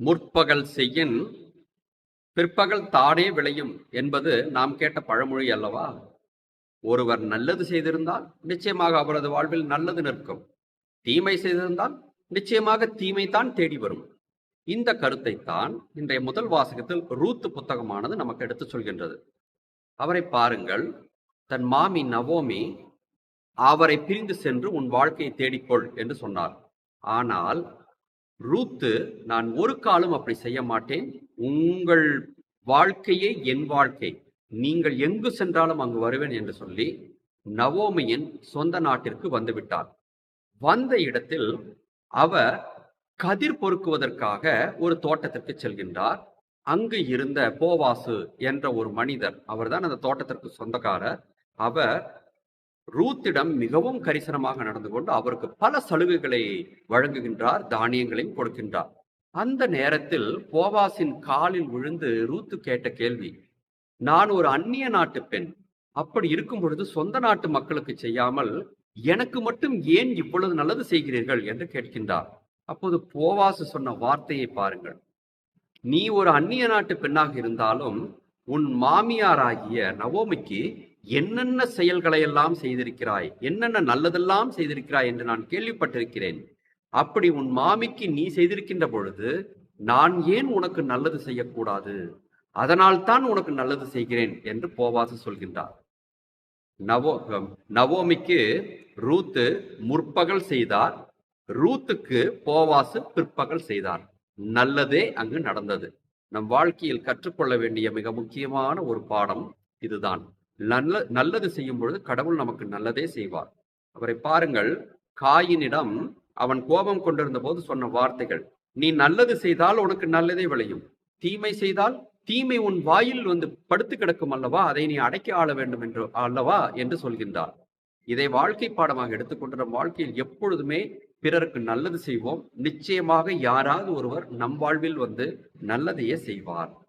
முற்பகல் செய்யின் பிற்பகல் தானே விளையும் என்பது நாம் கேட்ட பழமொழி அல்லவா? ஒருவர் நல்லது செய்திருந்தால் நிச்சயமாக அவரது வாழ்வில் நல்லது நிற்கும். தீமை செய்திருந்தால் நிச்சயமாக தீமை தான் தேடி வரும். இந்த கருத்தை தான் இன்றைய முதல் வாசகத்தில் ரூத்து புத்தகமானது நமக்கு எடுத்து சொல்கின்றது. அவரை பாருங்கள். தன் மாமி நவோமி அவரை பிரிந்து சென்று உன் வாழ்க்கையை தேடிக்கொள் என்று சொன்னார். ஆனால் ரூத்து நான் ஒரு காலம் அப்படி செய்ய மாட்டேன். உங்கள் வாழ்க்கையே என் வாழ்க்கை. நீங்கள் எங்கு சென்றாலும் அங்கு வருவேன் என்று சொல்லி நவோமியின் சொந்த நாட்டிற்கு வந்துவிட்டார் வந்த இடத்தில் அவர் கதிர் பொறுக்குவதற்காக ஒரு தோட்டத்திற்கு செல்கின்றார். அங்கு இருந்த போவாசு என்ற ஒரு மனிதர் அவர்தான் அந்த தோட்டத்திற்கு சொந்தக்காரர். அவர் ரூத்திடம் மிகவும் கரிசனமாக நடந்து கொண்டு அவருக்கு பல சலுகைகளை வழங்குகின்றார் தானியங்களையும் கொடுக்கின்றார். அந்த நேரத்தில் போவாசின் காலில் விழுந்து ரூத்து கேட்ட கேள்வி நான் ஒரு அந்நிய நாட்டு பெண் அப்படி இருக்கும் பொழுது சொந்த நாட்டு மக்களுக்கு செய்யாமல் எனக்கு மட்டும் ஏன் இவ்வளவு நல்லது செய்கிறீர்கள்? என்று கேட்கின்றார். அப்போது போவாசு சொன்ன வார்த்தையை பாருங்கள். நீ ஒரு அந்நிய நாட்டு பெண்ணாக இருந்தாலும் உன் மாமியாராகிய நவோமிக்கு என்னென்ன செயல்களை எல்லாம் செய்திருக்கிறாய்? என்னென்ன நல்லதெல்லாம் செய்திருக்கிறாய் என்று நான் கேள்விப்பட்டிருக்கிறேன். அப்படி உன் மாமிக்கு நீ செய்திருக்கின்ற பொழுது நான் ஏன் உனக்கு நல்லது செய்யக்கூடாது? அதனால் தான் உனக்கு நல்லது செய்கிறேன் என்று போவாசு சொல்கின்றார். நவோ நவோமிக்கு ரூத்து முற்பகல் செய்தார். ரூத்துக்கு போவாசு பிற்பகல் செய்தார். நல்லதே அங்கு நடந்தது. நம் வாழ்க்கையில் கற்றுக்கொள்ள வேண்டிய மிக முக்கியமான ஒரு பாடம் இதுதான். நல்ல நல்லது செய்யும் பொழுது கடவுள் நமக்கு நல்லதே செய்வார். அவரை பாருங்கள் காயினிடம் அவன் கோபம் கொண்டிருந்த போது சொன்ன வார்த்தைகள் நீ நல்லது செய்தால் உனக்கு நல்லதே விளையும். தீமை செய்தால் தீமை உன் வாயில் வந்து படுத்து கிடக்கும் அல்லவா? அதை நீ அடக்கி ஆள வேண்டும் என்று அல்லவா? என்று சொல்கின்றார். இதை வாழ்க்கை பாடமாக எடுத்துக்கொண்டு நம் வாழ்க்கையில் எப்பொழுதுமே பிறருக்கு நல்லது செய்வோம். நிச்சயமாக யாராவது ஒருவர் நம் வாழ்வில் வந்து நல்லதையே செய்வார்.